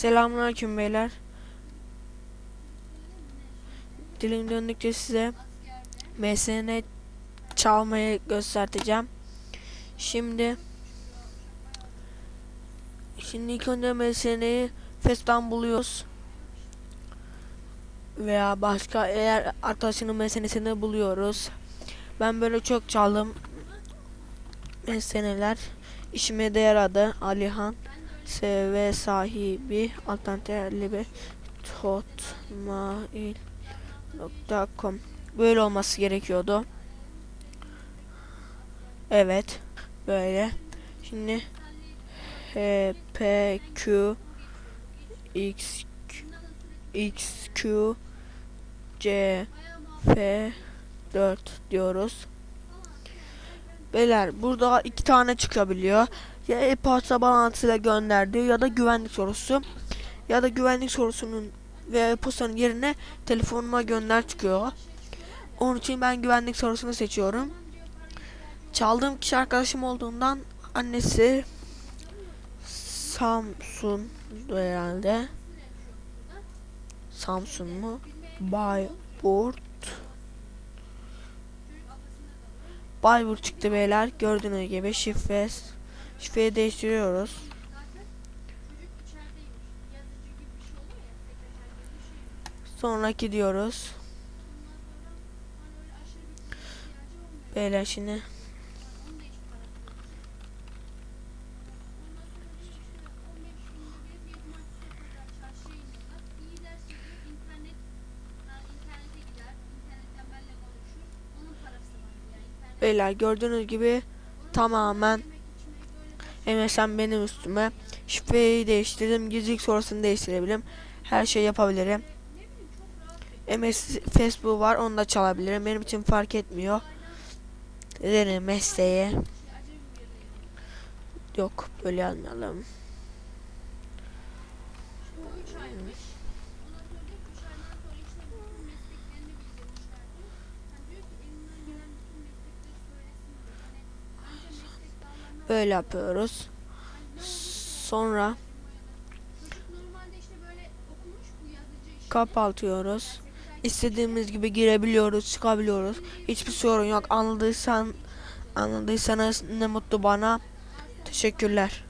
Selamünaleyküm beyler. Dilim döndükçe size MSN çalmayı göstereceğim. Şimdi Şimdi ilk önce MSN'yi Fest'ten buluyoruz. Veya başka eğer arkadaşının MSN'sini buluyoruz. Ben böyle çok çaldım. MSN'ler işime de yaradı. Alihan SV sahibi alternatifli hotmail.com Böyle olması gerekiyordu. Evet. Böyle. Şimdi H P Q X Q C F 4 diyoruz. Beyler burada iki tane çıkabiliyor. Ya e-posta bağlantısıyla gönderdi ya da güvenlik sorusu. Ya da güvenlik sorusunun ve e-postanın yerine telefonuma gönder çıkıyor. Onun için ben güvenlik sorusunu seçiyorum. Çaldığım kişi arkadaşım olduğundan annesi Samsun herhalde. Samsun mu? Bayburt. Bayburt çıktı beyler. Gördüğünüz gibi şifre şifreyi değiştiriyoruz. Sonraki diyoruz. Beyler şimdi Beyler gördüğünüz gibi tamamen MSN benim üstüme. Şifreyi değiştirdim gizlilik sorusunu değiştirebilirim. Her şey yapabilirim. MS Facebook var onu da çalabilirim. Benim için fark etmiyor. Derim mesleğe yok böyle yazmayalım böyle yapıyoruz. Sonra kapatıyoruz. İstediğimiz gibi girebiliyoruz çıkabiliyoruz. Hiçbir sorun yok. Anladıysan anladıysanız ne mutlu bana. Teşekkürler